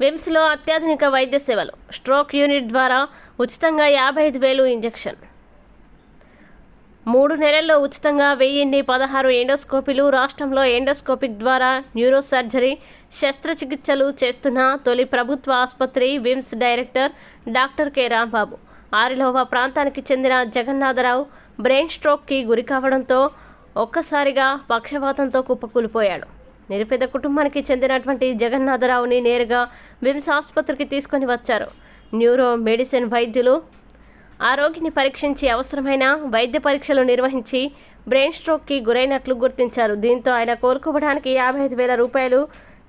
విమ్స్లో అత్యాధునిక వైద్య సేవలు. స్ట్రోక్ యూనిట్ ద్వారా ఉచితంగా యాభై ఐదు వేలు ఇంజెక్షన్. మూడు నెలల్లో ఉచితంగా వెయ్యిన్ని పదహారు ఎండోస్కోపీలు రాష్ట్రంలో ఎండోస్కోపిక్ ద్వారా న్యూరో సర్జరీ శస్త్రచికిత్సలు చేస్తున్న తొలి ప్రభుత్వ ఆసుపత్రి VIMS director doctor K. Rambabu. Arilova ప్రాంతానికి చెందిన జగన్నాథరావు బ్రెయిన్ స్ట్రోక్కి గురి కావడంతో ఒక్కసారిగా పక్షవాతంతో కుప్పకూలిపోయాడు. నిరుపేద కుటుంబానికి చెందినటువంటి జగన్నాథరావుని నేరుగా విమ్స్ ఆసుపత్రికి తీసుకొని వచ్చారు. న్యూరో మెడిసిన్ వైద్యులు ఆ రోగిని పరీక్షించి అవసరమైన వైద్య పరీక్షలు నిర్వహించి బ్రెయిన్ స్ట్రోక్కి గురైనట్లు గుర్తించారు. దీంతో ఆయన కోలుకోవడానికి యాభై ఐదు వేల రూపాయలు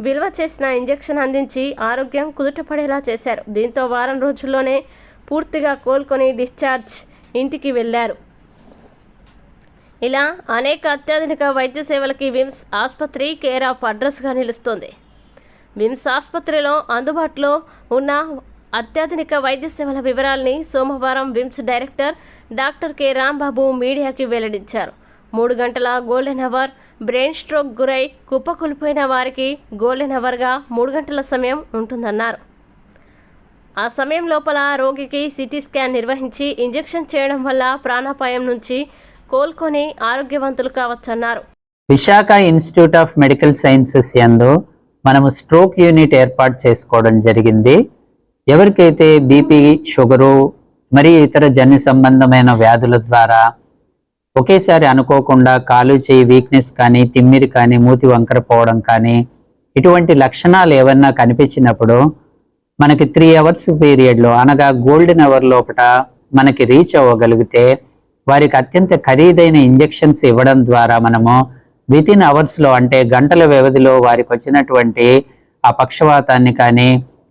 విలువ చేసిన ఇంజెక్షన్ అందించి ఆరోగ్యం కుదుటపడేలా చేశారు. దీంతో వారం రోజుల్లోనే పూర్తిగా కోలుకొని డిశ్చార్జ్ ఇంటికి వెళ్ళారు. ఇలా అనేక అత్యాధునిక వైద్య సేవలకి విమ్స్ ఆసుపత్రి కేర్ ఆఫ్ అడ్రస్గా నిలుస్తుంది. విమ్స్ ఆసుపత్రిలో అందుబాటులో ఉన్న అత్యాధునిక వైద్య సేవల వివరాల్ని సోమవారం VIMS director doctor K. Rambabu మీడియాకి వెల్లడించారు. మూడు గంటల గోల్డెన్ అవర్ బ్రెయిన్ స్ట్రోక్ గురై కుప్పకూలిపోయిన వారికి గోల్డెన్ అవర్గా మూడు గంటల సమయం ఉంటుందన్నారు. ఆ సమయం లోపల రోగికి సిటీ స్కాన్ నిర్వహించి ఇంజెక్షన్ చేయడం వల్ల ప్రాణాపాయం నుంచి కోలుకొని ఆరోగ్యవంతులు కావచ్చన్నారు. Visakha institute of medical sciences యందు మనము స్ట్రోక్ యూనిట్ ఏర్పాటు చేసుకోవడం జరిగింది. ఎవరికైతే బీపీ షుగరు మరియు ఇతర జన్యు సంబంధమైన వ్యాధుల ద్వారా ఒకేసారి అనుకోకుండా కాలు చేయి వీక్నెస్ కానీ తిమ్మిరి కానీ మూతి వంకరపోవడం కానీ ఇటువంటి లక్షణాలు ఏమన్నా కనిపించినప్పుడు మనకి త్రీ అవర్స్ పీరియడ్లో అనగా గోల్డెన్ అవర్ లోపల మనకి రీచ్ అవ్వగలిగితే వారికి అత్యంత ఖరీదైన ఇంజెక్షన్స్ ఇవ్వడం ద్వారా మనము విత్ ఇన్ అవర్స్లో అంటే గంటల వ్యవధిలో వారికి వచ్చినటువంటి ఆ పక్షవాతాన్ని కానీ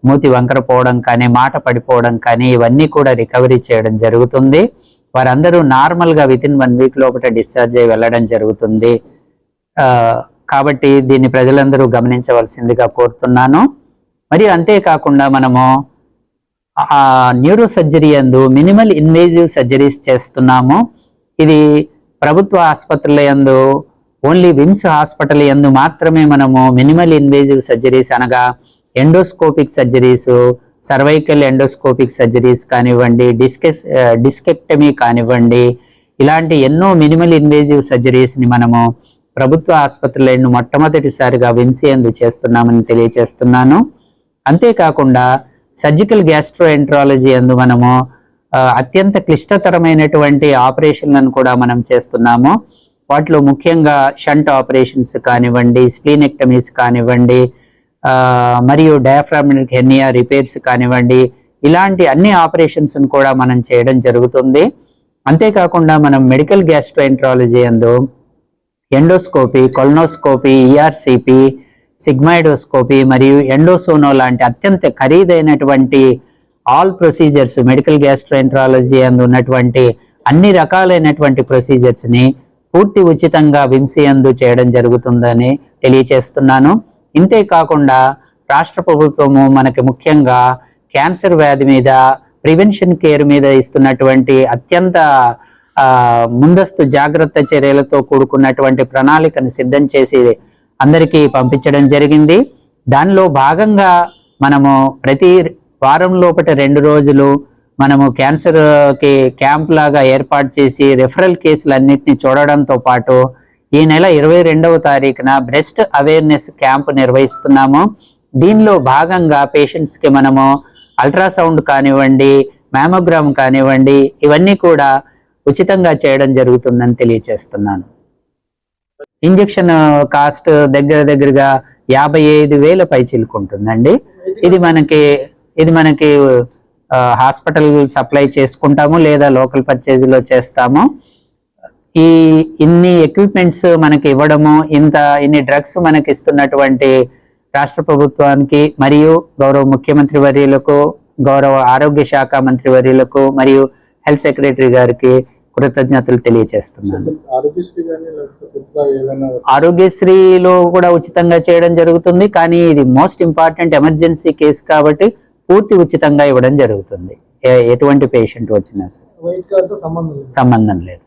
మూతి వంకరపోవడం కానీ మాట పడిపోవడం కానీ ఇవన్నీ కూడా రికవరీ చేయడం జరుగుతుంది. వారందరూ నార్మల్గా విత్ ఇన్ వన్ వీక్ లోపల డిశ్చార్జ్ అయ్యి వెళ్ళడం జరుగుతుంది. కాబట్టి దీన్ని ప్రజలందరూ గమనించవలసిందిగా కోరుతున్నాను. మరియు అంతేకాకుండా మనము న్యూరో సర్జరీ అందు మినిమల్ ఇన్వేజివ్ సర్జరీస్ చేస్తున్నాము. ఇది ప్రభుత్వ ఆసుపత్రుల యందు ఓన్లీ విమ్స్ హాస్పిటల్ యందు మాత్రమే మనము మినిమల్ ఇన్వేజివ్ సర్జరీస్ అనగా endoscopic surgeries cervical endoscopic surgeries కానివ్వండి డిస్కెస్ డిస్కెక్టమీ కానివ్వండి ఇలాంటి ఎన్నో మినిమల్ ఇన్వేజివ్ సర్జరీస్ని మనము ప్రభుత్వ ఆసుపత్రులను మొట్టమొదటిసారిగా విమ్స్ యందు చేస్తున్నామని తెలియజేస్తున్నాను అంతేకాకుండా సర్జికల్ గ్యాస్ట్రోఎంట్రాలజీ అందు మనము అత్యంత క్లిష్టతరమైనటువంటి ఆపరేషన్లను కూడా మనం చేస్తున్నాము. వాటిలో ముఖ్యంగా షంట్ ఆపరేషన్స్ కానివ్వండి స్ప్లీనెక్టమీస్ కానివ్వండి మరియు డయాఫ్రామిక్ హెర్నియా రిపేర్స్ కానివ్వండి ఇలాంటి అన్ని ఆపరేషన్స్ను కూడా మనం చేయడం జరుగుతుంది. అంతేకాకుండా మనం మెడికల్ గ్యాస్ట్రోఎంట్రాలజీ అందు ఎండోస్కోపీ కొలనోస్కోపీ ఈఆర్సిపి సిగ్మైడోస్కోపీ మరియు ఎండోసోనో లాంటి అత్యంత ఖరీదైనటువంటి ఆల్ ప్రొసీజర్స్ మెడికల్ గ్యాస్ట్రోఎంట్రాలజీ అందు ఉన్నటువంటి అన్ని రకాలైనటువంటి ప్రొసీజర్స్ని పూర్తి ఉచితంగా వింసి అందు చేయడం జరుగుతుందని తెలియచేస్తున్నాను. ఇంతేకాకుండా రాష్ట్ర ప్రభుత్వము మనకి ముఖ్యంగా క్యాన్సర్ వ్యాధి మీద ప్రివెన్షన్ కేర్ మీద ఇస్తున్నటువంటి అత్యంత ముందస్తు జాగ్రత్త చర్యలతో కూడుకున్నటువంటి ప్రణాళికను సిద్ధం చేసి అందరికీ పంపించడం జరిగింది. దానిలో భాగంగా మనము ప్రతి వారం లోపల రెండు రోజులు మనము క్యాన్సర్కి క్యాంప్ లాగా ఏర్పాటు చేసి రెఫరల్ కేసులన్నింటినీ చూడడంతో పాటు ఈ నెల ఇరవై రెండవ తారీఖున బ్రెస్ట్ అవేర్నెస్ క్యాంప్ నిర్వహిస్తున్నాము. దీనిలో భాగంగా పేషెంట్స్కి మనము అల్ట్రాసౌండ్ కానివ్వండి మ్యామోగ్రామ్ కానివ్వండి ఇవన్నీ కూడా ఉచితంగా చేయడం జరుగుతుందని తెలియచేస్తున్నాను ఇంజక్షన్ కాస్ట్ దగ్గర దగ్గరగా యాభై ఐదు వేల పై చిలుకుంటుందండి. ఇది మనకి ఇది మనకి హాస్పిటల్ సప్లై చేసుకుంటాము లేదా లోకల్ పర్చేజ్లో చేస్తాము. ఈ ఇన్ని ఎక్విప్మెంట్స్ మనకి ఇవ్వడము ఇంత ఇన్ని డ్రగ్స్ మనకి ఇస్తున్నటువంటి రాష్ట్ర ప్రభుత్వానికి మరియు గౌరవ ముఖ్యమంత్రి వర్యులకు గౌరవ ఆరోగ్య శాఖ మంత్రి వర్యులకు మరియు హెల్త్ సెక్రటరీ గారికి కృతజ్ఞతలు తెలియజేస్తున్నాను. ఆరోగ్యశ్రీలో కూడా ఉచితంగా చేయడం జరుగుతుంది కానీ ఇది మోస్ట్ ఇంపార్టెంట్ ఎమర్జెన్సీ కేసు కాబట్టి పూర్తి ఉచితంగా ఇవ్వడం జరుగుతుంది. ఎటువంటి పేషెంట్ వచ్చినా సరే. సంబంధం లేదు.